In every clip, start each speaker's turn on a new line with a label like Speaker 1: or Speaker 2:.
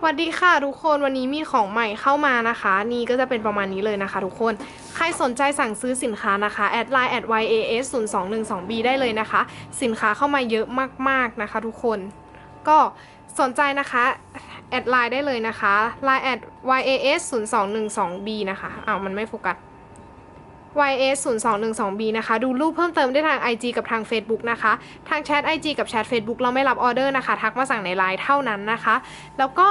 Speaker 1: สวัสดีค่ะทุกคนวันนี้มีของใหม่เข้ามานะคะ นี่ก็จะเป็นประมาณนี้เลยนะคะ ทุกคนใครสนใจสั่งซื้อสินค้านะคะแอดไลน์แอด YAS 0 2 1 2 B ได้เลยนะคะ สินค้าเข้ามาเยอะมากๆนะคะ ทุกคนก็สนใจนะคะแอดไลน์ได้เลยนะคะไลน์แอด YAS 0 2 1 2 B นะคะอ้าวมันไม่โฟกัส YS 0 2 1 2 B นะคะ ดูรูปเพิ่มเติมได้ทาง IG กับทาง Facebook นะคะ ทางแชท IG กับแชท Facebook เราไม่รับออเดอร์นะคะ ทักมาสั่งในไลน์เท่านั้นนะคะ แล้วก็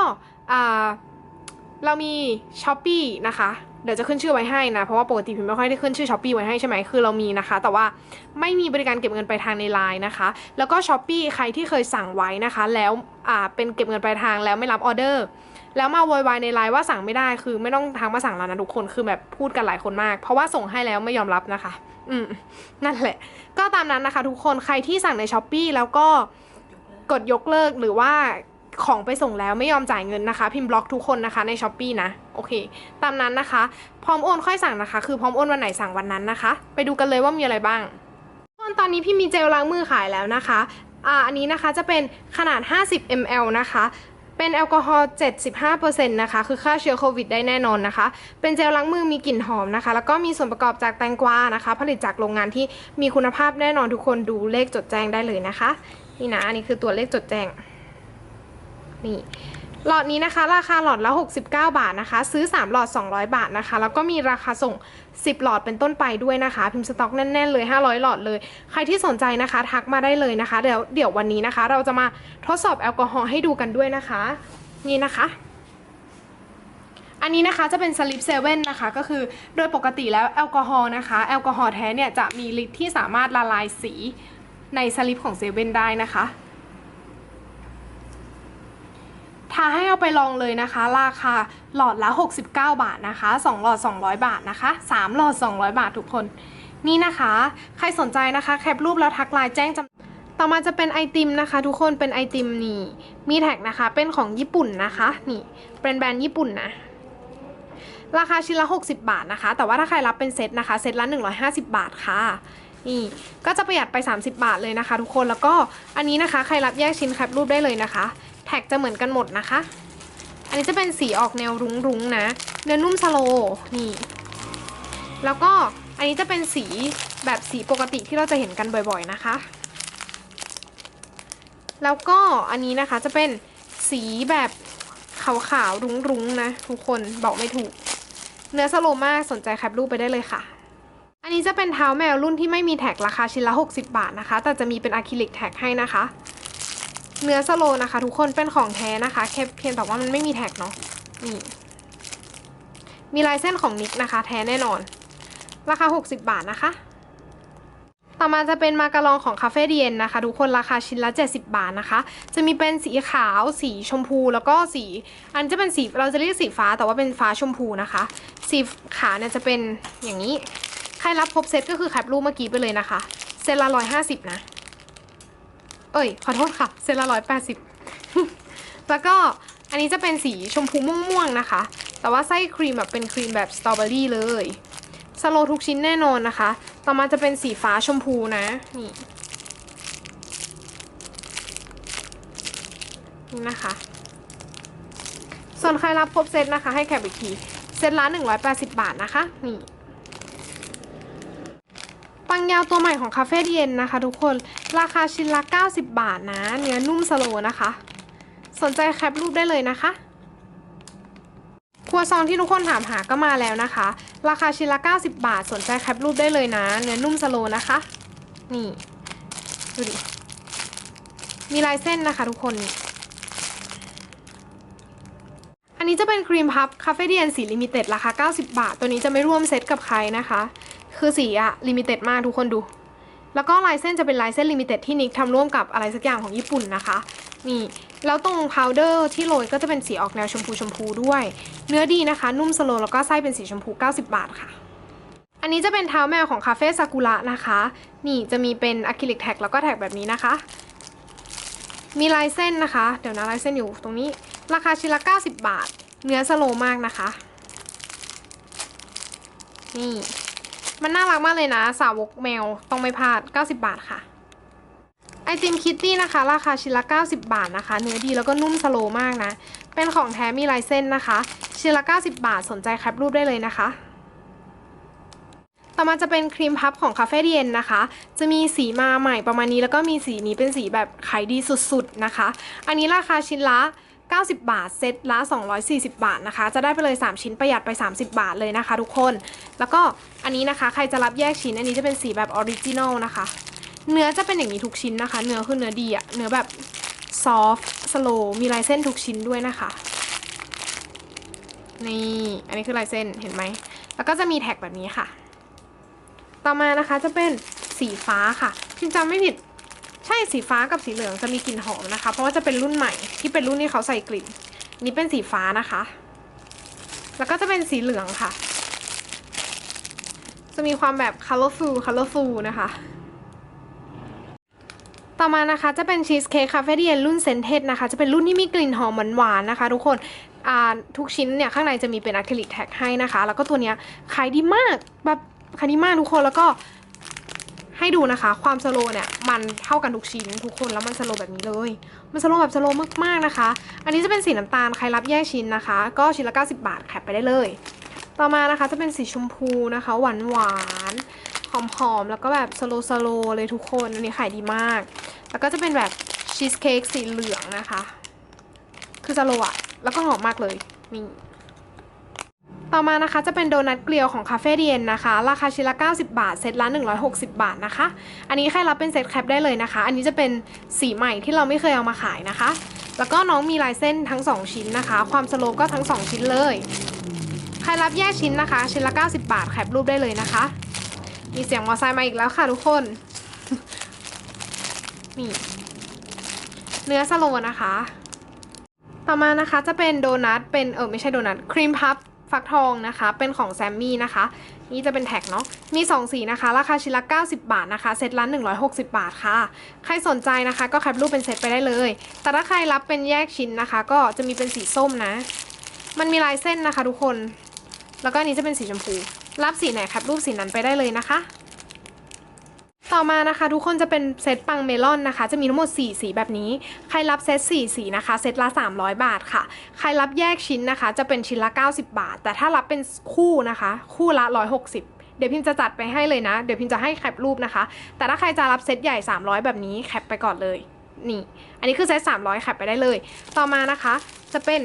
Speaker 1: เรามี s h อ p e e นะคะเดี๋ยวจะขึ้นชื่อไว้ให้นะ เพราะว่าปกติพิมไม่ค่อยได้ขึ้นชื่อ s h อ p e e ไว้ให้ใช่ไหมคือเรามีนะคะ แต่ว่าไม่มีบริการเก็บเงินปลายทางในไลน์นะคะ แล้วก็ s h อ p e e ใครที่เคยสั่งไว้นะคะ แล้วอ่าเป็นเก็บเงินปลายทางแล้วไม่รับออเดอร์ แล้วมาโวยวายในไลน์ว่าสั่งไม่ได้คือไม่ต้องทางมาสั่งแล้วนะทุกคนคือแบบพูดกันหลายคนมาก เพราะว่าส่งให้แล้วไม่ยอมรับนะคะ อืมนั่นแหละ ก็ตามนั้นนะคะ ทุกคนใครที่สั่งในช้อปปีแล้วก็กดยกเลิกหรือว่าของไปส่งแล้วไม่ยอมจ่ายเงินนะคะ พิมพ์บล็อกทุกคนนะคะในช้อปปีนะโอเค ตามนั้นนะคะ พร้อมโอนค่อยสั่งนะคะ คือพร้อมโอนวันไหนสั่งวันนั้นนะคะ ไปดูกันเลยว่ามีอะไรบ้างตอนนี้พี่มีเจลล้างมือขายแล้วนะคะอ่าอันนี้นะคะจะเป็นขนาด 50 ml นะคะ เป็นแอลกอฮอล์ 75%นะคะ คือฆ่าเชื้อโควิดได้แน่นอนนะคะ เป็นเจลล้างมือมีกลิ่นหอมนะคะ แล้วก็มีส่วนประกอบจากแตงกวานะคะ ผลิตจากโรงงานที่มีคุณภาพแน่นอนทุกคนดูเลขจดแจ้งได้เลยนะคะ นี่นะ อันนี้คือตัวเลขจดแจ้ง นี่ หลอดนี้นะคะ ราคาหลอดละ 69 บาทนะคะ ซื้อ 3 หลอด 200 บาทนะคะ แล้วก็มีราคาส่ง 10 หลอดเป็นต้นไปด้วยนะคะ พิมพ์สต็อกแน่นๆเลย 500 หลอดเลย ใครที่สนใจนะคะ ทักมาได้เลยนะคะ เดี๋ยวเดี๋ยววันนี้นะคะ เราจะมาทดสอบแอลกอฮอล์ให้ดูกันด้วยนะคะ นี่นะคะอันนี้นะคะจะเป็นสลิปเซเว่นนะคะก็คือโดยปกติแล้วแอลกอฮอล์นะคะ แอลกอฮอล์แท้เนี่ยจะมีฤทธิ์ที่สามารถละลายสีในสลิปของเซเว่นได้นะคะ ท้าให้เอาไปลองเลยนะคะ ราคาหลอดละ 69 บาทนะคะ 2 หลอด 200 บาทนะคะ 3 หลอด 200 บาททุกคน นี่นะคะ ใครสนใจนะคะ แคปรูปแล้วทักไลน์แจ้งจำต่อมาจะเป็นไอติมนะคะ ทุกคนเป็นไอติมนี่ มีแท็กนะคะ เป็นของญี่ปุ่นนะคะ นี่ เป็นแบรนด์ญี่ปุ่นนะ ราคาชิ้นละ 60 บาทนะคะ แต่ว่าถ้าใครรับเป็นเซตนะคะ เซตละ 150 บาทค่ะ นี่ ก็จะประหยัดไป 30 บาทเลยนะคะ ทุกคน แล้วก็อันนี้นะคะ ใครรับแยกชิ้นแคปรูปได้เลยนะคะ แท็กจะเหมือนกันหมดนะคะ อันนี้จะเป็นสีออกแนวรุ้งๆนะ เนื้อนุ่มสโลว์นี่ แล้วก็อันนี้จะเป็นสีแบบสีปกติที่เราจะเห็นกันบ่อยๆนะคะ แล้วก็อันนี้นะคะจะเป็นสีแบบขาวๆรุ้งๆนะทุกคนบอกไม่ถูก เนื้อสโลว์มากสนใจแคปรูปไปได้เลยค่ะอันนี้จะเป็นเท้าแมวรุ่นที่ไม่มีแท็กราคาชิ้นละ 60 บาทนะคะ แต่จะมีเป็นอะคริลิกแท็กให้นะคะ เนื้อสโลนะคะ ทุกคนเป็นของแท้นะคะแค่เพียงแต่ว่ามันไม่มีแท็กเนาะนี่มีลายเส้นของนิกนะคะ แท้แน่นอน ราคา 60 บาทนะคะ ต่อมาจะเป็นมาการองของคาเฟ่เดียนนะคะ ทุกคนราคาชิ้นละ 70 บาทนะคะ จะมีเป็นสีขาว สีชมพู แล้วก็สี อันจะเป็นสีเราจะเรียกสีฟ้าแต่ว่าเป็นฟ้าชมพูนะคะ สีขาวเนี่ยจะเป็นอย่างนี้ ใครรับครบเซตก็คือแคปรูปเมื่อกี้ไปเลยนะคะ เซตละ150นะ เอ้ย ขอโทษค่ะเซตละร้อยแปดสิบแล้วก็อันนี้จะเป็นสีชมพูม่วงๆนะคะ แต่ว่าไส้ครีมแบบเป็นครีมแบบสตรอเบอรี่เลยสโลทุกชิ้นแน่นอนนะคะ ต่อมาจะเป็นสีฟ้าชมพูนะ นี่นี่นะคะ ส่วนใครรับครบเซตนะคะ ให้แคปอีกที เซตละ180 บาทนะคะ นี่ ปังยาวตัวใหม่ของคาเฟ่เย็นนะคะทุกคน ราคาชิ้นละ 90 บาทนะ เนื้อนุ่มสโลว์นะคะ สนใจแคปรูปได้เลยนะคะครัวซองที่ทุกคนถามหาก็มาแล้วนะคะ ราคาชิ้นละ 90 บาท สนใจแคปรูปได้เลยนะ เนื้อนุ่มสโลว์นะคะ นี่ ดูดิ มีลายเส้นนะคะทุกคนนี่อันนี้จะเป็นครีมพับคาเฟ่เดียนสีลิมิเต็ดราคา 90 บาท ตัวนี้จะไม่ร่วมเซตกับใครนะคะ คือสีอะลิมิเต็ดมากทุกคนดู แล้วก็ลายเส้นจะเป็นลายเส้นลิมิเต็ดที่นิกทำร่วมกับอะไรสักอย่างของญี่ปุ่นนะคะ นี่ แล้วตรงพาวเดอร์ที่โรยก็จะเป็นสีออกแนวชมพูชมพูด้วย เนื้อดีนะคะ นุ่มสโลแล้วก็ไส้เป็นสีชมพู 90 บาทค่ะ อันนี้จะเป็นเท้าแมวของคาเฟ่ซากุระนะคะ นี่จะมีเป็นอะคริลิกแท็กแล้วก็แท็กแบบนี้นะคะ มีลายเส้นนะคะ เดี๋ยวนะลายเส้นอยู่ตรงนี้ ราคาชิ้นละ 90 บาท เนื้อสโลมากนะคะ นี่ มันน่ารักมากเลยนะ สาวกแมวต้องไม่พลาด 90 บาทค่ะ ไอติมคิตตี้นะคะ ราคาชิ้นละ 90 บาทนะคะ เนื้อดีแล้วก็นุ่มสโลมากนะ เป็นของแท้มีลายเส้นนะคะชิ้นละ 90 บาทสนใจแคปรูปได้เลยนะคะต่อมาจะเป็นครีมพับของคาเฟ่เดียนนะคะ จะมีสีมาใหม่ประมาณนี้แล้วก็มีสีนี้เป็นสีแบบขายดีสุดๆนะคะ อันนี้ราคาชิ้นละ 90 บาท เซตละ 240 บาทนะคะ จะได้ไปเลย 3 ชิ้นประหยัดไป 30 บาทเลยนะคะ ทุกคน แล้วก็อันนี้นะคะ ใครจะรับแยกชิ้น อันนี้จะเป็นสีแบบออริจินอลนะคะ เนื้อจะเป็นอย่างนี้ทุกชิ้นนะคะ เนื้อคือเนื้อดีอะเนื้อแบบซอฟต์สโลมีลายเส้นทุกชิ้นด้วยนะคะ นี่ อันนี้คือลายเส้น เห็นไหม แล้วก็จะมีแท็กแบบนี้ค่ะ ต่อมานะคะจะเป็นสีฟ้าค่ะพิมจำไม่ผิด ใช่สีฟ้ากับสีเหลืองจะมีกลิ่นหอมนะคะ เพราะว่าจะเป็นรุ่นใหม่ที่เป็นรุ่นที่เขาใส่กลิ่นนนี้เป็นสีฟ้านะคะ แล้วก็จะเป็นสีเหลืองค่ะ จะมีความแบบ colorful colorful นะคะ ต่อมานะคะจะเป็นชีสเค้กคาเฟ่เดียนรุ่นเซนเทสนะคะ จะเป็นรุ่นที่มีกลิ่นหอมหวานๆนะคะ ทุกคนทุกชิ้นเนี่ยข้างในจะมีเป็นอะคริลิกแท็กให้นะคะ แล้วก็ตัวเนี้ยขายดีมากแบบขายดีมากทุกคนแล้วก็ ให้ดูนะคะ ความสโลเนี่ยมันเท่ากันทุกชิ้นทุกคนแล้วมันสโลแบบนี้เลย มันสโลแบบสโลมากๆนะคะ อันนี้จะเป็นสีน้ำตาลใครรับแยกชิ้นนะคะ ก็ชิ้นละ 90 บาทแคปไปได้เลย ต่อมานะคะจะเป็นสีชมพูนะคะ หวานหวานๆหอมแล้วก็แบบสโลสโลเลยทุกคนอันนี้ขายดีมาก แล้วก็จะเป็นแบบชีสเค้กสีเหลืองนะคะ คือสโลอะแล้วก็หอมมากเลยนี่ ต่อมานะคะจะเป็นโดนัทเกลียวของคาเฟ่เดียนนะคะ ราคาชิ้นละ 90 บาท เซตละ 160 บาทนะคะ อันนี้ใครรับเป็นเซตแคปได้เลยนะคะ อันนี้จะเป็นสีใหม่ที่เราไม่เคยเอามาขายนะคะ แล้วก็น้องมีลายเส้นทั้ง 2 ชิ้นนะคะ ความสโลก็ทั้ง 2 ชิ้นเลย ใครรับแยกชิ้นนะคะ ชิ้นละ 90 บาทแคปรูปได้เลยนะคะ มีเสียงมอไซค์มาอีกแล้วค่ะทุกคน นี่ เนื้อสโลนะคะ ต่อมานะคะจะเป็นโดนัทเป็นเออไม่ใช่โดนัทครีมพับ ฟักทองนะคะ เป็นของแซมมี่นะคะ นี่จะเป็นแท็กเนาะ มี 2 สีนะคะ ราคาชิ้นละ 90 บาทนะคะ เซตละ 160 บาทค่ะ ใครสนใจนะคะ ก็แคปรูปเป็นเซตไปได้เลย แต่ถ้าใครรับเป็นแยกชิ้นนะคะ ก็จะมีเป็นสีส้มนะ มันมีลายเส้นนะคะทุกคน แล้วก็นนี้จะเป็นสีชมพู รับสีไหนแคปรูปสีนั้นไปได้เลยนะคะ ต่อมานะคะทุกคนจะเป็นเซตปังเมลอนนะคะ จะมีทั้งหมด 4 สีแบบนี้ ใครรับเซต4สีนะคะ เซตละ 300 บาทค่ะ ใครรับแยกชิ้นนะคะ จะเป็นชิ้นละ 90 บาท แต่ถ้ารับเป็นคู่นะคะ คู่ละ 160เดี๋ยวพิมจะจัดไปให้เลยนะ เดี๋ยวพิมจะให้แคปรูปนะคะ แต่ถ้าใครจะรับเซตใหญ่ 300 แบบนี้แคปไปก่อนเลย นี่ อันนี้คือเซต300แคปไปได้เลย ต่อมานะคะ จะเป็น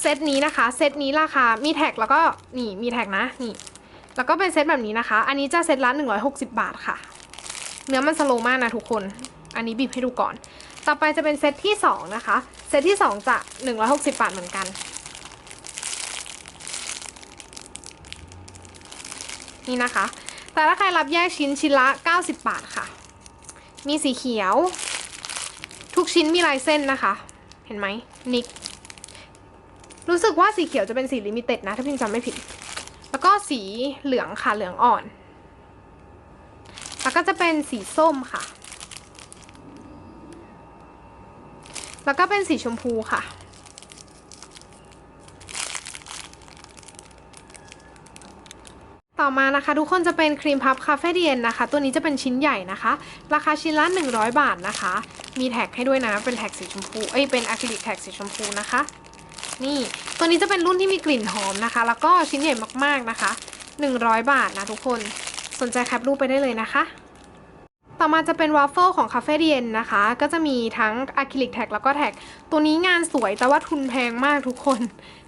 Speaker 1: เซตนี้นะคะ เซตนี้ราคา มีแท็กแล้วก็นี่ มีแท็กนะ นี่ แล้วก็เป็นเซตแบบนี้นะคะ อันนี้จะเซตละ160 บาทค่ะ เนื้อมันสโลมากนะทุกคน อันนี้บีบให้ดูก่อน ต่อไปจะเป็นเซตที่ 2 นะคะ เซตที่ 2 จะ 160 บาทเหมือนกัน นี่นะคะ แต่ถ้าใครรับแยกชิ้นชิ้นละ 90 บาทค่ะ มีสีเขียว ทุกชิ้นมีลายเส้นนะคะ เห็นไหมนิก รู้สึกว่าสีเขียวจะเป็นสีลิมิเต็ดนะ ถ้าพิมจำไม่ผิด แล้วก็สีเหลืองค่ะ เหลืองอ่อน แล้วก็จะเป็นสีส้มค่ะ แล้วก็เป็นสีชมพูค่ะ ต่อมานะคะ ทุกคนจะเป็นครีมพับคาเฟ่เดียนนะคะ ตัวนี้จะเป็นชิ้นใหญ่นะคะ ราคาชิ้นละ100 บาทนะคะ มีแท็กให้ด้วยนะ เป็นแท็กสีชมพู เอ้ย เป็นอะคริลิกแท็กสีชมพูนะคะ นี่ตัวนี้จะเป็นรุ่นที่มีกลิ่นหอมนะคะ แล้วก็ชิ้นใหญ่มากๆนะคะ 100 บาทนะทุกคนสนใจแคปรูปไปได้เลยนะคะ ต่อมาจะเป็นวาฟเฟิลของคาเฟ่เดียนนะคะ ก็จะมีทั้งอะคริลิกแท็กแล้วก็แท็ก ตัวนี้งานสวยแต่ว่าทุนแพงมากทุกคน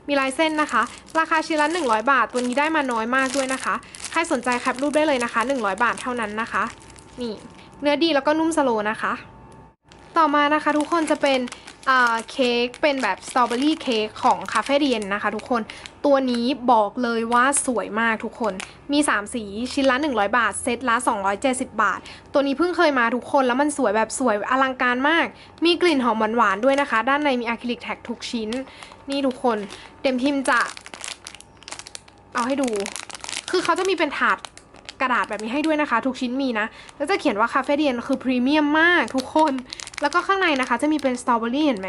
Speaker 1: มีลายเส้นนะคะ ราคาชิ้นละ 100 บาท ตัวนี้ได้มาน้อยมากด้วยนะคะ ใครสนใจแคปรูปได้เลยนะคะ 100 บาทเท่านั้นนะคะ นี่ เนื้อดีแล้วก็นุ่มสโลนะคะ ต่อมานะคะทุกคนจะเป็น เค้กเป็นแบบสตรอเบอรี่เค้กของคาเฟ่เดียนนะคะทุกคน ตัวนี้บอกเลยว่าสวยมากทุกคน มี 3 สี ชิ้นละ 100 บาท เซตละ 270 บาท ตัวนี้เพิ่งเคยมาทุกคนแล้วมันสวยแบบสวยอลังการมาก มีกลิ่นหอมหวานๆด้วยนะคะ ด้านในมีอะคริลิกแท็กทุกชิ้น นี่ทุกคน เต็มพิมจะ เอาให้ดู คือเขาจะมีเป็นถาดกระดาษแบบนี้ให้ด้วยนะคะ ทุกชิ้นมีนะ แล้วจะเขียนว่าคาเฟ่เดียนคือพรีเมียมมากทุกคน แล้วก็ข้างในนะคะจะมีเป็นสตรอเบอรี่เห็นไหม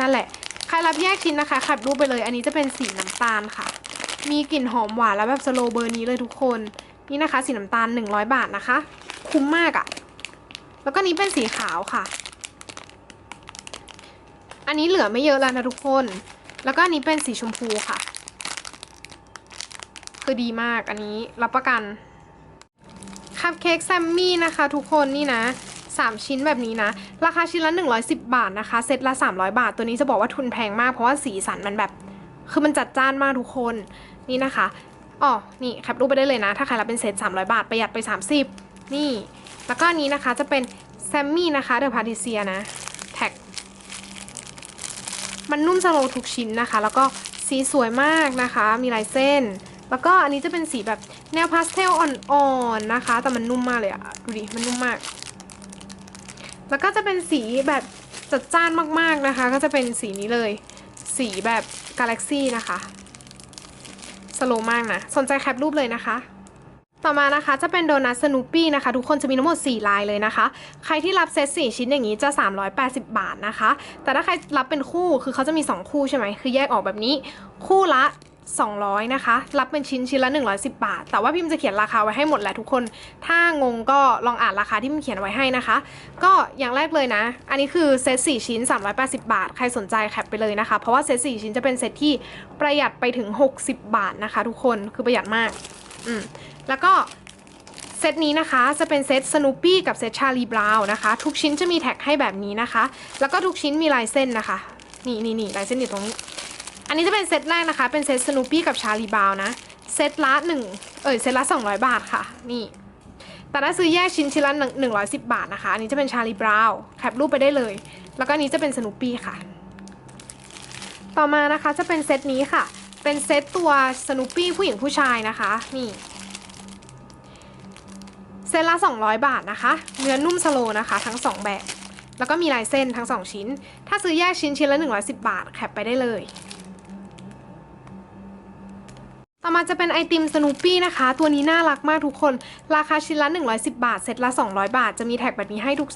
Speaker 1: นั่นแหละ ใครรับแยกชิ้นนะคะขัดรูปไปเลย อันนี้จะเป็นสีน้ำตาลค่ะ มีกลิ่นหอมหวานแล้วแบบสโลเบอร์นี้เลยทุกคน นี่นะคะ สีน้ำตาล 100 บาทนะคะ คุ้มมากอะ่ะ แล้วก็นี้เป็นสีขาวค่ะ อันนี้เหลือไม่เยอะแล้วนะทุกคน แล้วก็อันนี้เป็นสีชมพูค่ะ คือดีมากอันนี้รับประกันคัพเค้กแซมมี่นะคะ ทุกคนนี่นะ 3 ชิ้นแบบนี้นะ ราคาชิ้นละ 110 บาทนะคะ เซตละ 300 บาท ตัวนี้จะบอกว่าทุนแพงมากเพราะว่าสีสันมันแบบ คือมันจัดจ้านมากทุกคนนี่นะคะอ๋อนี่แคปรูปไปได้เลยนะ ถ้าใครรับเป็นเซต300 บาทประหยัดไป 30 นี่ แล้วก็นี้นะคะจะเป็นแซมมี่นะคะเดอะพาติเซียนะแท็กมันนุ่มสโลทุกชิ้นนะคะ แล้วก็สีสวยมากนะคะ มีลายเส้น แล้วก็อันนี้จะเป็นสีแบบแนวพาสเทลอ่อนๆนะคะ แต่มันนุ่มมากเลยอะดูดิ มันนุ่มมาก แล้วก็จะเป็นสีแบบจัดจ้านมากๆนะคะ ก็จะเป็นสีนี้เลย สีแบบกาแล็กซี่นะคะสโลมากนะ สนใจแคปรูปเลยนะคะ ต่อมานะคะจะเป็นโดนัทสนูปี้นะคะ ทุกคนจะมีทั้งหมด 4 ลายเลยนะคะ ใครที่รับเซต4ชิ้นอย่างนี้จะ 380 บาทนะคะ แต่ถ้าใครรับเป็นคู่คือเขาจะมี 2 คู่ใช่ไหมคือแยกออกแบบนี้ คู่ละ 200 นะคะ รับเป็นชิ้นชิ้นละ 110 บาท แต่ว่าพิมพ์จะเขียนราคาไว้ให้หมดแหละทุกคน ถ้างงก็ลองอ่านราคาที่พิมเขียนไว้ให้นะคะ ก็อย่างแรกเลยนะ อันนี้คือเซต4ชิ้น 380 บาท ใครสนใจแคปไปเลยนะคะ เพราะว่าเซต4ชิ้นจะเป็นเซตที่ประหยัดไปถึง 60 บาทนะคะ ทุกคน คือประหยัดมาก อืม แล้วก็เซตนี้นะคะจะเป็นเซตสนูปี้กับเซตชาลีบราวน์นะคะ ทุกชิ้นจะมีแท็กให้แบบนี้นะคะ แล้วก็ทุกชิ้นมีลายเส้นนะคะ นี่นี่นี่ลายเส้นอยู่ตรงนี้ อันนี้จะเป็นเซตแรกนะคะ เป็นเซตสนูปี้กับชาลีบาวน์นะเซตละหนึ่งเอยเซตละ200บาทค่ะ นี่ แต่ถ้าซื้อแยกชิ้นชิ้นละหนึ่งร้อยสิบบาทนะคะ อันนี้จะเป็นชาลีบราว์แคปรูปไปได้เลย แล้วก็นนี้จะเป็นสนูปี้ค่ะ ต่อมานะคะจะเป็นเซตนี้ค่ะ เป็นเซตตัวสนูปี้ผู้หญิงผู้ชายนะคะ นี่เซตละ 200 บาทนะคะ เนื้อนุ่มสโลนะคะ ทั้ง 2 แบบ แล้วก็มีลายเส้นทั้ง 2 ชิ้น ถ้าซื้อแยกชิ้นชิ้นละ 110 บาท แคปไปได้เลย ต่อมาจะเป็นไอติมสนูปี้นะคะ ตัวนี้น่ารักมากทุกคน ราคาชิ้นละ 110 บาท เซ็ตละ 200 บาท จะมีแท็กแบบนี้ให้ทุก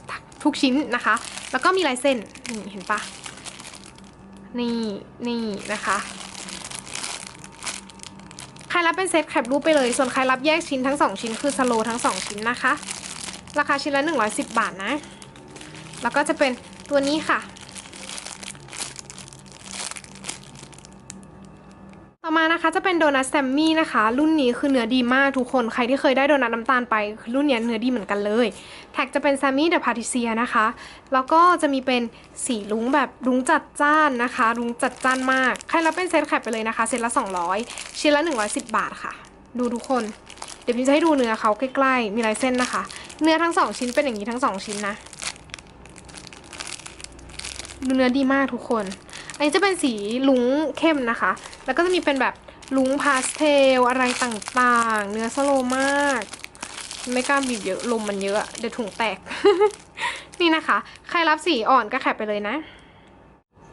Speaker 1: ทุกชิ้นนะคะ แล้วก็มีลายเส้น นี่เห็นปะนี่นี่นะคะ ใครรับเป็นเซตแคปรูปไปเลย ส่วนใครรับแยกชิ้นทั้ง 2 ชิ้นคือสโลทั้ง 2 ชิ้นนะคะ ราคาชิ้นละ 110 บาทนะ แล้วก็จะเป็นตัวนี้ค่ะ ต่อมา นะคะจะเป็นโดนัทแซมมี่นะคะ รุ่นนี้คือเนื้อดีมากทุกคนใครที่เคยได้โดนัทน้ำตาลไปรุ่นนี้เนื้อดีเหมือนกันเลย แท็กจะเป็นแซมมี่เดอะพาติเซียนะคะ แล้วก็จะมีเป็นสีลุ้งแบบลุ้งจัดจ้านนะคะลุ้งจัดจ้านมาก ใครรับเป็นเซตแคปไปเลยนะคะ เซตละ 200 ชิ้นละ 110 บาทค่ะ ดูทุกคน เดี๋ยวพี่จะให้ดูเนื้อเขาใกล้ๆ มีลายเส้นนะคะ เนื้อทั้งสองชิ้นเป็นอย่างนี้ทั้งสองชิ้นนะดูเนื้อดีมากทุกคน อันนี้จะเป็นสีลุงเข้มนะคะ แล้วก็จะมีเป็นแบบลุงพาสเทลอะไรต่างๆ เนื้อสโลมาก ไม่กล้าบีบเยอะลมมันเยอะ เดี๋ยวถุงแตก นี่นะคะ ใครรับสีอ่อนก็แคปไปเลยนะ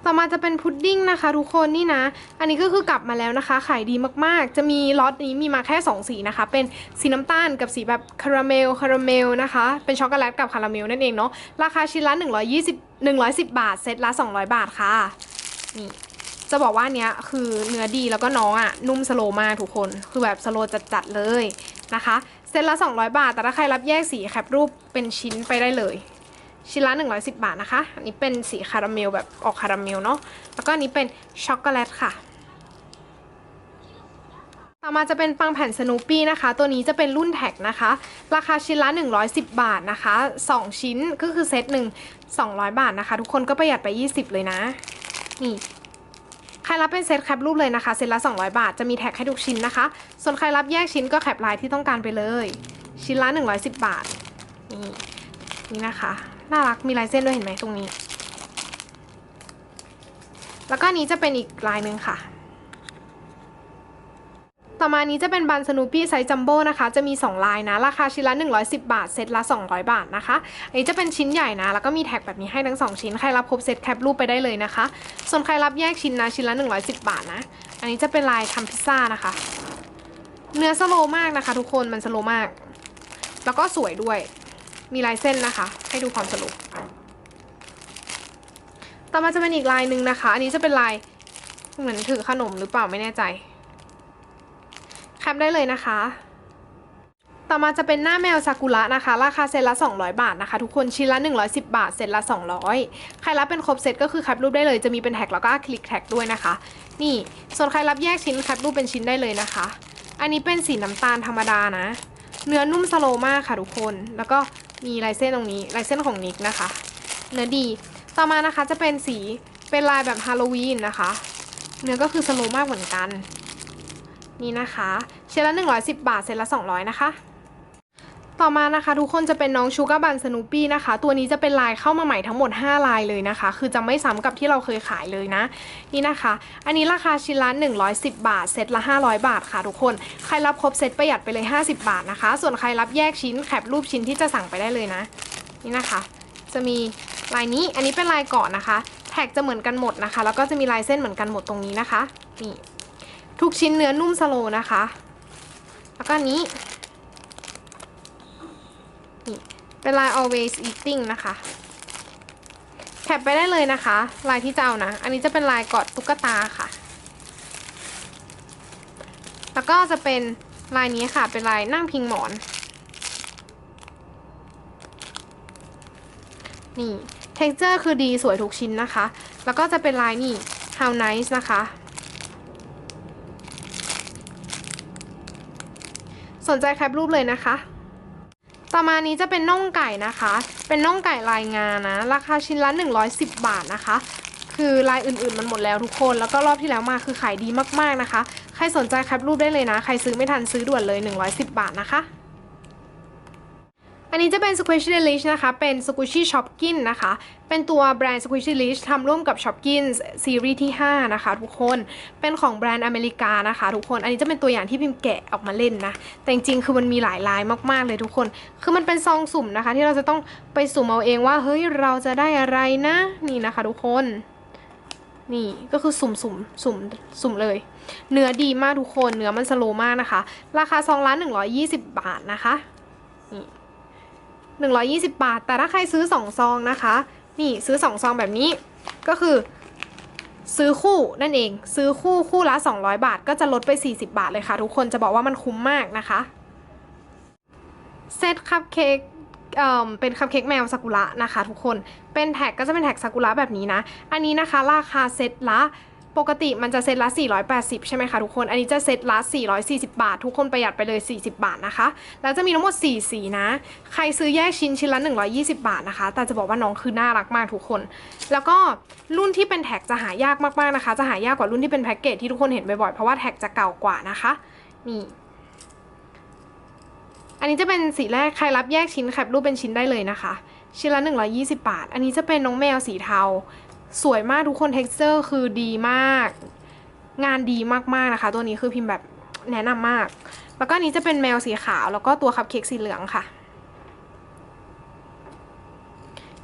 Speaker 1: ต่อมาจะเป็นพุดดิ้งนะคะทุกคนนี่นะ อันนี้ก็คือกลับมาแล้วนะคะขายดีมากๆ จะมีล็อตนี้มีมาแค่ 2 สีนะคะ เป็นสีน้ำตาลกับสีแบบคาราเมลคาราเมลนะคะ เป็นช็อกโกแลตกับคาราเมลนั่นเองเนาะราคาชิ้นละ120 110 บาท เซตละ 200 บาทค่ะ นี่จะบอกว่าเนี้ยคือเนื้อดีแล้วก็น้องอะ่ะนุ่มสโลมากทุกคน คือแบบสโลจัดๆเลยนะคะ เซตละ 200 บาท แต่ถ้าใครรับแยกสีแคปรูปเป็นชิ้นไปได้เลย ชิ้นละ 110 บาทนะคะ อันนี้เป็นสีคาราเมลแบบออกคาราเมลเนาะแล้วก็อันนี้เป็นช็อกโกแลตค่ะต่อมาจะเป็นปังแผ่นสนูปี้นะคะ ตัวนี้จะเป็นรุ่นแท็กนะคะ ราคาชิ้นละ 110 บาทนะคะ 2 ชิ้นก็คือเซตหนึ่ง200 บาทนะคะ ทุกคนก็ประหยัดไป 20 เลยนะ นี่ ใครรับเป็นเซตแคปรูปเลยนะคะ เซตละ 200 บาท จะมีแท็กให้ทุกชิ้นนะคะ ส่วนใครรับแยกชิ้นก็แคปลายที่ต้องการไปเลย ชิ้นละ 110 บาท นี่นี่นะคะ น่ารัก มีลายเส้นด้วยเห็นไหมตรงนี้ แล้วก็นี้จะเป็นอีกลายหนึ่งค่ะ ต่อมานี้จะเป็นบันสนูปี้ไซส์จัมโบ้นะคะ จะมี 2 ลายนะ ราคาชิ้นละ 110 บาท เซตละ 200 บาทนะคะ อันนี้จะเป็นชิ้นใหญ่นะ แล้วก็มีแท็กแบบนี้ให้ทั้ง 2 ชิ้น ใครรับครบเซตแคปรูปไปได้เลยนะคะ ส่วนใครรับแยกชิ้นนะ ชิ้นละ 110 บาทนะ อันนี้จะเป็นลายทำพิซซ่านะคะ เนื้อสโลมากนะคะ ทุกคน มันสโลมาก แล้วก็สวยด้วย มีลายเส้นนะคะ ให้ดูความสโลต่อมาจะเป็นอีกลายหนึ่งนะคะ อันนี้จะเป็นลายเหมือนถือขนมหรือเปล่าไม่แน่ใจ แคปได้เลยนะคะ ต่อมาจะเป็นหน้าแมวซากุระนะคะ ราคาเซตละ 200 บาทนะคะ ทุกคนชิ้นละ 110 บาท เซตละ 200 ใครรับเป็นครบเซตก็คือแคปรูปได้เลย จะมีเป็นแท็กแล้วก็คลิกแท็กด้วยนะคะ นี่ ส่วนใครรับแยกชิ้นแคปรูปเป็นชิ้นได้เลยนะคะ อันนี้เป็นสีน้ำตาลธรรมดานะ เนื้อนุ่มสโลมากค่ะทุกคน แล้วก็มีลายเส้นตรงนี้ลายเส้นของนิกนะคะ เนื้อดี ต่อมานะคะจะเป็นสีเป็นลายแบบฮาโลวีนนะคะ เนื้อก็คือสโลมากเหมือนกัน นี่นะคะเชนละ 110 บาท เซตละ 200 นะคะ ต่อมานะคะทุกคนจะเป็นน้องชูการ์บันสนูปี้นะคะ ตัวนี้จะเป็นลายเข้ามาใหม่ทั้งหมด 5 ลายเลยนะคะ คือจะไม่ซ้ำกับที่เราเคยขายเลยนะ นี่นะคะ อันนี้ราคาชิ้นละ 110 บาท เซตละ 500 บาทค่ะทุกคน ใครรับครบเซตประหยัดไปเลย 50 บาทนะคะ ส่วนใครรับแยกชิ้นแคปรูปชิ้นที่จะสั่งไปได้เลยนะ นี่นะคะ จะมีลายนี้ อันนี้เป็นลายเกาะนะคะ แท็กจะเหมือนกันหมดนะคะ แล้วก็จะมีลายเส้นเหมือนกันหมดตรงนี้นะคะ นี่ ทุกชิ้นเนื้อนุ่มสโลนะคะ แล้วก็นี้ นี่ เป็นลาย always eating นะคะแคปไปได้เลยนะคะ ลายที่จะเอานะ อันนี้จะเป็นลายกอดตุ๊กตาค่ะ แล้วก็จะเป็นลายนี้ค่ะ เป็นลายนั่งพิงหมอน นี่ texture คือดีสวยทุกชิ้นนะคะ แล้วก็จะเป็นลายนี่ how nice นะคะ สนใจแคปรูปเลยนะคะ ต่อมานี้จะเป็นน่องไก่นะคะ เป็นน่องไก่ลายงานนะ ราคาชิ้นละ 110 บาทนะคะ คือลายอื่นๆมันหมดแล้วทุกคน แล้วก็รอบที่แล้วมาคือขายดีมากๆนะคะ ใครสนใจแคปรูปได้เลยนะ ใครซื้อไม่ทันซื้อด่วนเลย 110 บาทนะคะ อันนี้จะเป็น Squishy Delish นะคะ เป็น Squishy Shopkin นะคะ เป็นตัวแบรนด์ Squishy Delish ทำร่วมกับ Shopkin ซีรีส์ที่ 5 นะคะ ทุกคน เป็นของแบรนด์อเมริกานะคะ ทุกคน อันนี้จะเป็นตัวอย่างที่พิมพ์แกะออกมาเล่นนะ แต่จริงๆ คือมันมีหลายลายมากๆเลยทุกคน คือมันเป็นซองสุ่มนะคะ ที่เราจะต้องไปสุ่มเอาเองว่า เฮ้ย เราจะได้อะไรนะ นี่นะคะทุกคน นี่ ก็คือสุ่มสุ่มสุ่มสุ่มเลย เนื้อดีมากทุกคน เนื้อมันสโลว์มากนะคะ ราคาซองละ120 บาทนะคะ นี่ 120 บาท แต่ถ้าใครซื้อ 2 ซองนะคะ นี่ซื้อ 2 ซองแบบนี้ ก็คือ ซื้อคู่นั่นเอง ซื้อคู่คู่ละ 200 บาท ก็จะลดไป 40 บาทเลยค่ะ ทุกคนจะบอกว่ามันคุ้มมากนะคะ เซตคัพเค้กเอ่อเป็นคัพเค้กแมวซากุระนะคะ ทุกคน เป็นแท็กก็จะเป็นแท็กซากุระแบบนี้นะ อันนี้นะคะ ราคาเซตละ ปกติมันจะเซตละ 480 ใช่ไหมคะทุกคน อันนี้จะเซตละ 440 บาท ทุกคนประหยัดไปเลย 40 บาทนะคะ แล้วจะมีทั้งหมด 4 สีนะ ใครซื้อแยกชิ้นชิ้นละ 120 บาทนะคะ แต่จะบอกว่าน้องคือน่ารักมากทุกคน แล้วก็รุ่นที่เป็นแท็กจะหายากมากๆนะคะ จะหายากกว่ารุ่นที่เป็นแพ็กเกจที่ทุกคนเห็นบ่อยๆ เพราะว่าแท็กจะเก่ากว่านะคะ นี่อันนี้จะเป็นสีแรก ใครรับแยกชิ้นแคปรูปเป็นชิ้นได้เลยนะคะ ชิ้นละ 120 บาท อันนี้จะเป็นน้องแมวสีเทา สวยมากทุกคน เท็กซ์เจอร์คือดีมาก งานดีมากๆนะคะ ตัวนี้คือพิมพ์แบบแนะนำมาก แล้วก็นี้จะเป็นแมวสีขาว แล้วก็ตัวคัพเค้กสีเหลืองค่ะ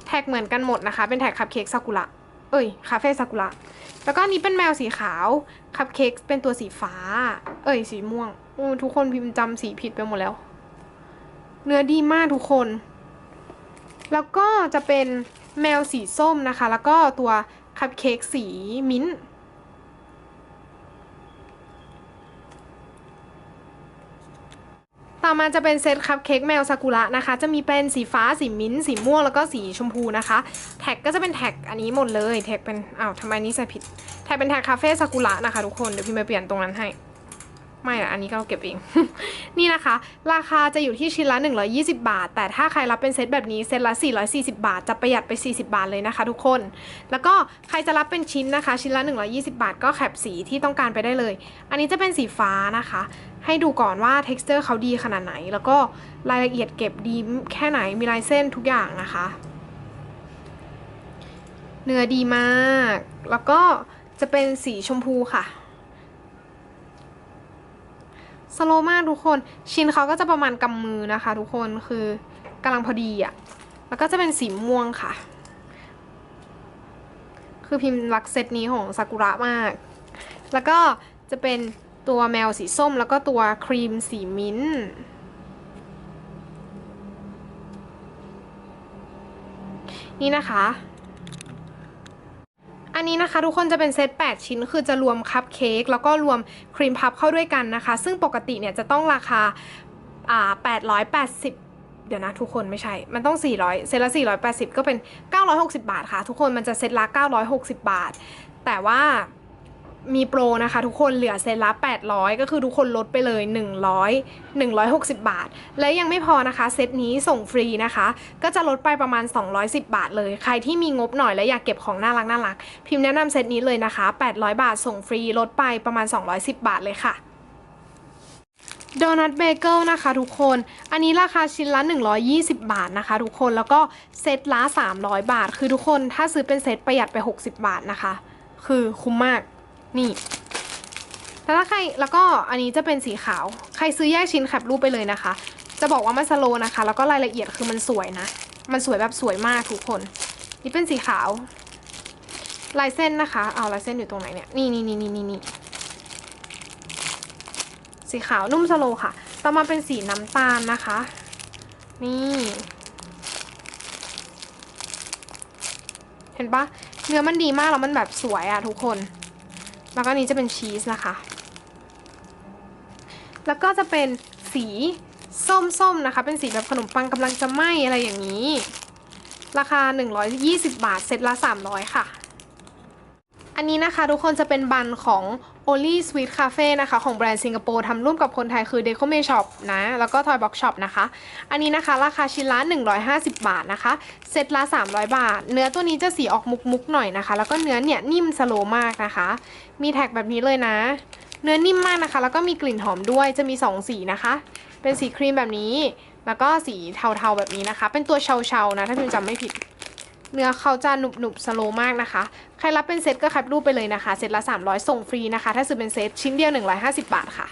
Speaker 1: แท็กเหมือนกันหมดนะคะ เป็นแท็กคัพเค้กซากุระ เอ้ย คาเฟ่ซากุระ แล้วก็นี้เป็นแมวสีขาว คัพเค้กเป็นตัวสีฟ้า เอ้ย สีม่วงอู้ทุกคนพิมพ์จำสีผิดไปหมดแล้ว เนื้อดีมากทุกคน แล้วก็จะเป็น แมวสีส้มนะคะ แล้วก็ตัวคัพเค้กสีมิ้นท์ต่อมาจะเป็นเซตคัพเค้กแมวซากุระนะคะ จะมีเป็นสีฟ้าสีมิ้นท์สีม่วงแล้วก็สีชมพูนะคะ แท็กก็จะเป็นแท็กอันนี้หมดเลย แท็กเป็นอ้าวทำไมนี้ใส่ผิด แท็กเป็นแท็กคาเฟ่ซากุระนะคะทุกคน เดี๋ยวพี่ไปเปลี่ยนตรงนั้นให้ ไม่อะอันนี้ก็เราเก็บเอง นี่นะคะ ราคาจะอยู่ที่ชิ้นละ 120 บาท แต่ถ้าใครรับเป็นเซตแบบนี้ เซตละ 440 บาท จะประหยัดไป 40 บาทเลยนะคะ ทุกคน แล้วก็ใครจะรับเป็นชิ้นนะคะ ชิ้นละ 120 บาท ก็แคปสีที่ต้องการไปได้เลย อันนี้จะเป็นสีฟ้านะคะ ให้ดูก่อนว่า t e x t อร์เขาดีขนาดไหน แล้วก็รายละเอียดเก็บดีแค่ไหน มีลายเส้นทุกอย่างนะคะ เนื้อดีมาก แล้วก็จะเป็นสีชมพูค่ะ สโลมากทุกคน ชิ้นเขาก็จะประมาณกำมือนะคะ ทุกคนคือกำลังพอดีอะ่ะ แล้วก็จะเป็นสีม่วงค่ะ คือพิมพ์รักเซตนี้ของซากุระมาก แล้วก็จะเป็นตัวแมวสีส้มแล้วก็ตัวครีมสีมิ้นนี่นะคะ อันนี้นะคะทุกคนจะเป็นเซต 8 ชิ้น คือจะรวมคัพเค้กแล้วก็รวมครีมพับเข้าด้วยกันนะคะ ซึ่งปกติเนี่ยจะต้องราคาอ่า880เดี๋ยวนะทุกคนไม่ใช่ มันต้อง 400 เซตละ 480 ก็เป็น 960 บาทค่ะ ทุกคนมันจะเซตละ 960 บาท แต่ว่า มีโปรนะคะทุกคนเหลือเซตละ800 ก็คือทุกคนลดไปเลย 100 160 บาท และยังไม่พอนะคะ เซตนี้ส่งฟรีนะคะ ก็จะลดไปประมาณ 210 บาทเลย ใครที่มีงบหน่อยและอยากเก็บของน่ารักน่ารัก พิมพ์แนะนำเซตนี้เลยนะคะ 800 บาทส่งฟรีลดไปประมาณ 210 บาทเลยค่ะโดนัทเบเกิลนะคะทุกคน อันนี้ราคาชิ้นละ 120 บาทนะคะทุกคน แล้วก็เซตละ 300 บาท คือทุกคนถ้าซื้อเป็นเซตประหยัดไป 60 บาทนะคะ คือคุ้มมาก นี่ แล้วถ้าใครแล้วก็อันนี้จะเป็นสีขาว ใครซื้อแยกชิ้นแคปรูปไปเลยนะคะ จะบอกว่ามันสโลนะคะ แล้วก็รายละเอียดคือมันสวยนะ มันสวยแบบสวยมากทุกคน นี่เป็นสีขาว ลายเส้นนะคะ เอาลายเส้นอยู่ตรงไหนเนี่ย นี่นี่นี่นี่นี่นี่สีขาวนุ่มสโลค่ะ ต่อมาเป็นสีน้ำตาลนะคะ นี่ เห็นปะเนื้อมันดีมากแล้วมันแบบสวยอะทุกคน แล้วก็นนี้จะเป็นชีสนะคะ แล้วก็จะเป็นสีส้มๆนะคะ เป็นสีแบบขนมปังกำลังจะไหม้อะไรอย่างนี้ ราคา 120 บาท เซตละ 300 ค่ะ อันนี้นะคะทุกคนจะเป็นบันของ Oli Sweet Cafe นะคะของแบรนด์สิงคโปร์ทำร่วมกับคนไทยคือ Deco May Shop นะ แล้วก็ Toy Box Shop นะคะ อันนี้นะคะ ราคาชิ้นละ 150 บาทนะคะ เซตละ 300 บาท เนื้อตัวนี้จะสีออกมุกๆหน่อยนะคะ แล้วก็เนื้อเนี่ยนิ่มสโลมากนะคะ มีแท็กแบบนี้เลยนะ เนื้อนิ่มมากนะคะ แล้วก็มีกลิ่นหอมด้วยจะมี 2 สีนะคะ เป็นสีครีมแบบนี้ แล้วก็สีเทาๆแบบนี้นะคะ เป็นตัวเชาๆนะถ้าพิมจำไม่ผิด เนื้อเขาจะหนุบหนุบสโลมากนะคะ ใครรับเป็นเซตก็แคปรูปไปเลยนะคะ เซตละ 300 ส่งฟรีนะคะ ถ้าซื้อเป็นเซตชิ้นเดียว 150 บาทค่ะ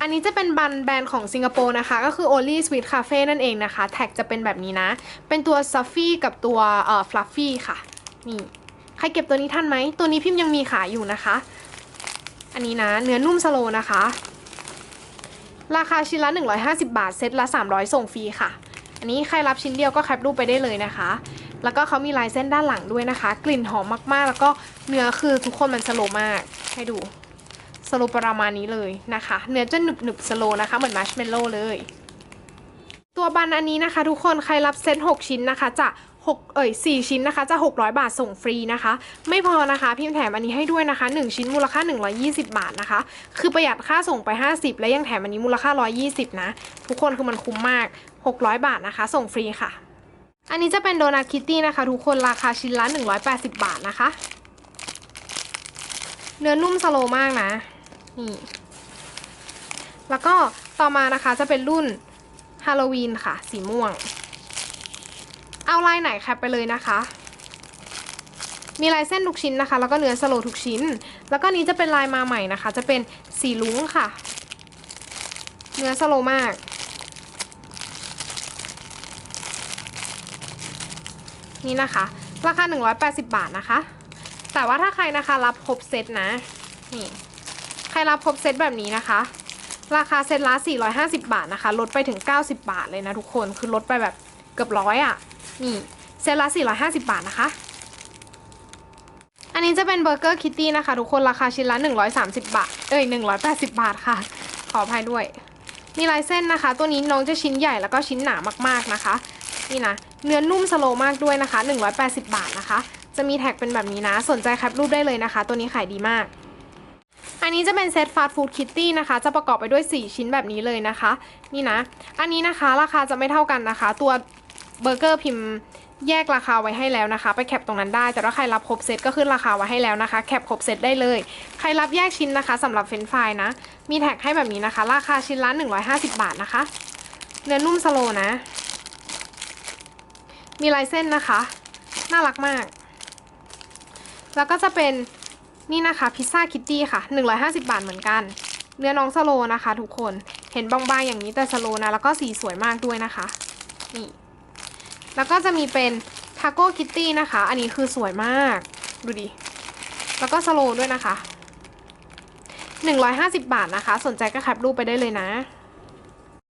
Speaker 1: อันนี้จะเป็นบันแบรนด์ของสิงคโปร์นะคะ ก็คือ Only Sweet Cafe นั่นเองนะคะ แท็กจะเป็นแบบนี้นะ เป็นตัว s ัฟฟี่กับตัวเอ่อ Fluffy ค่ะ นี่ ใครเก็บตัวนี้ทันไหม ตัวนี้พิมพ์ยังมีขายอยู่นะคะ อันนี้นะ เนื้อนุ่มสโลนะคะ ราคาชิ้นละ 150 บาท เซตละ 300 ส่งฟรีค่ะ อันนี้ใครรับชิ้นเดียวก็แคปรูปไปได้เลยนะคะ แล้วก็เขามีลายเส้นด้านหลังด้วยนะคะ กลิ่นหอมมากๆ แล้วก็เนื้อคือทุกคนมันสโลมากให้ดูสโลประมาณนี้เลยนะคะ เนื้อจะหนึบหนึบๆสโลนะคะเหมือนมัชเมลโล่เลย ตัวบันอันนี้นะคะ ทุกคนใครรับเซต6 ชิ้นนะคะจะ 6เอ่ย4ชิ้นนะคะ จะ 600 บาทส่งฟรีนะคะ ไม่พอนะคะพิมพ์แถมอันนี้ให้ด้วยนะคะ 1 ชิ้นมูลค่า 120 บาทนะคะ คือประหยัดค่าส่งไป 50 และยังแถมอันนี้มูลค่า 120 นะ ทุกคนคือมันคุ้มมาก 600 บาทนะคะ ส่งฟรีค่ะ อันนี้จะเป็นโดนัทคิตตี้นะคะ ทุกคนราคาชิ้นละ 180 บาทนะคะ เนื้อนุ่มสโลมากนะนี่แล้วก็ต่อมานะคะจะเป็นรุ่นฮาโลวีนค่ะ สีม่วง เอาลายไหนแคปไปเลยนะคะ มีลายเส้นทุกชิ้นนะคะ แล้วก็เนื้อสโลทุกชิ้น แล้วก็นี้จะเป็นลายมาใหม่นะคะ จะเป็นสีลุ้งค่ะ เนื้อสโลมากนี่นะคะ ราคา 180 บาทนะคะ แต่ว่าถ้าใครนะคะรับครบเซตนะ นี่ ใครรับครบเซตแบบนี้นะคะ ราคาเซตละ450 บาทนะคะ ลดไปถึง 90 บาทเลยนะทุกคน คือลดไปแบบเกือบร้อยอะ่ะ นี่เซตละ450 บาทนะคะ อันนี้จะเป็นเบอร์เกอร์คิตตี้นะคะ ทุกคนราคาชิ้นละ 130 บาท เอ้ย 180 บาทค่ะ ขออภัยด้วย มีลายเส้นนะคะ ตัวนี้น้องจะชิ้นใหญ่แล้วก็ชิ้นหนามากๆนะคะ นี่นะ เนื้อนุ่มสโลมากด้วยนะคะ 180 บาทนะคะ จะมีแท็กเป็นแบบนี้นะ สนใจแคปรูปได้เลยนะคะ ตัวนี้ขายดีมากอันนี้จะเป็นเซตฟาสต์ฟู้ดคิตตี้นะคะ จะประกอบไปด้วย 4 ชิ้นแบบนี้เลยนะคะ นี่นะ อันนี้นะคะราคาจะไม่เท่ากันนะคะ ตัว เบอร์เกอร์พิมพ์แยกราคาไว้ให้แล้วนะคะ ไปแคปตรงนั้นได้ แต่ถ้าใครรับครบเซตก็ขึ้นราคาไว้ให้แล้วนะคะ แคปครบเซตได้เลย ใครรับแยกชิ้นนะคะสำหรับเฟรนฟรายนะ มีแท็กให้แบบนี้นะคะ ราคาชิ้นละ150 บาทนะคะ เนื้อนุ่มสโลนะ มีลายเส้นนะคะ น่ารักมาก แล้วก็จะเป็นนี่นะคะพิซซ่าคิตตี้ค่ะ 150 บาทเหมือนกัน เนื้อน้องสโลนะคะ ทุกคน เห็นบางๆอย่างนี้แต่สโลนะ แล้วก็สีสวยมากด้วยนะคะ นี่ แล้วก็จะมีเป็นทาโก้คิตตี้นะคะ อันนี้คือสวยมาก ดูดิ แล้วก็สโลด้วยนะคะ 150 บาทนะคะ สนใจก็แคปรูปไปได้เลยนะ